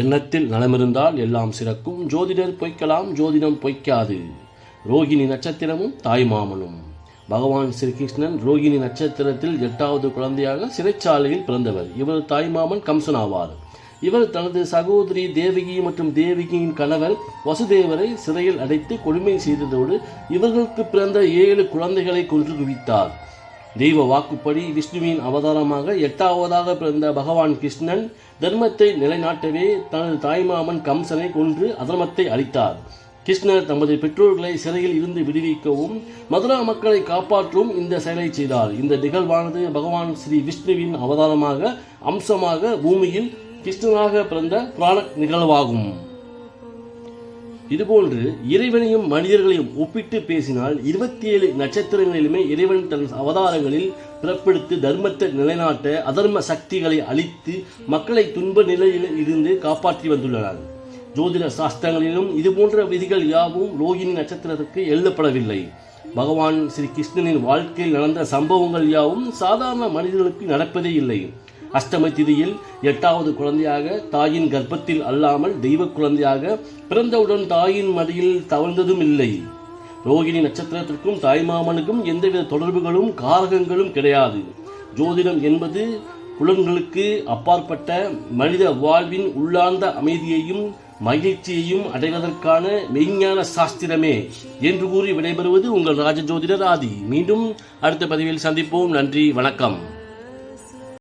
எண்ணத்தில் நலமிருந்தால் எல்லாம் சிறக்கும். ஜோதிடர் பொய்க்கலாம் ஜோதிடம் பொய்க்காது. ரோகிணி நட்சத்திரமும் தாய்மாமனும் பகவான் ஸ்ரீகிருஷ்ணன் ரோகிணி நட்சத்திரத்தில் எட்டாவது குழந்தையாக சிறைச்சாலையில் பிறந்தவர். இவர் தாய்மாமன் கம்சன் ஆவார். இவர் தனது சகோதரி தேவகி மற்றும் தேவகியின் கணவர் வசுதேவரை சிறையில் அடைத்து கொடுமை செய்ததோடு இவர்களுக்கு பிறந்த ஏழு குழந்தைகளை கொன்று குவித்தார். தெய்வ வாக்குப்படி விஷ்ணுவின் அவதாரமாக எட்டாவதாக பிறந்த பகவான் கிருஷ்ணன் தர்மத்தை நிலைநாட்டவே தனது தாய்மாமன் கம்சனை கொன்று அதர்மத்தை அளித்தார் கிருஷ்ணர் தமது பெற்றோர்களை சிறையில் இருந்து விடுவிக்கவும் மதுரா மக்களை காப்பாற்றவும் இந்த செயலை செய்தார். இந்த நிகழ்வானது பகவான் ஸ்ரீ விஷ்ணுவின் அவதாரமாக அம்சமாக பூமியில் கிருஷ்ணனாக பிறந்த புராண நிகழ்வாகும். இதுபோன்று இறைவனையும் மனிதர்களையும் ஒப்பிட்டு பேசினால் இருபத்தி ஏழு நட்சத்திரங்களிலுமே இறைவன் தன் அவதாரங்களில் பிறப்பெடுத்து தர்மத்தை நிலைநாட்ட அதர்ம சக்திகளை அழித்து மக்களை துன்ப நிலையில் இருந்து காப்பாற்றி வந்துள்ளனர். ஜோதிட சாஸ்திரங்களிலும் இதுபோன்ற விதிகள் யாவும் ரோஹிணி நட்சத்திரத்திற்கு எழுதப்படவில்லை பகவான் ஸ்ரீ கிருஷ்ணனின் வாழ்க்கையில் நடந்த சம்பவங்கள் யாவும் சாதாரண மனிதர்களுக்கு நடப்பதே இல்லை. அஷ்டமி திதியில் எட்டாவது குழந்தையாக தாயின் கர்ப்பத்தில் அல்லாமல் தெய்வ குழந்தையாக பிறந்தவுடன் தாயின் மடியில் தவழ்ந்ததும் இல்லை. ரோகிணி நட்சத்திரத்திற்கும் தாய்மாமனுக்கும் எந்தவித தொடர்புகளும் காரகங்களும் கிடையாது. ஜோதிடம் என்பது புலன்களுக்கு அப்பாற்பட்ட மனித வாழ்வின் உள்ளார்ந்த அமைதியையும் மகிழ்ச்சியையும் அடைவதற்கான மெய்ஞான சாஸ்திரமே என்று கூறி விடைபெறுவது உங்கள் ராஜ ஜோதிடர் ஆதி. மீண்டும் அடுத்த பதிவில் சந்திப்போம். நன்றி வணக்கம்.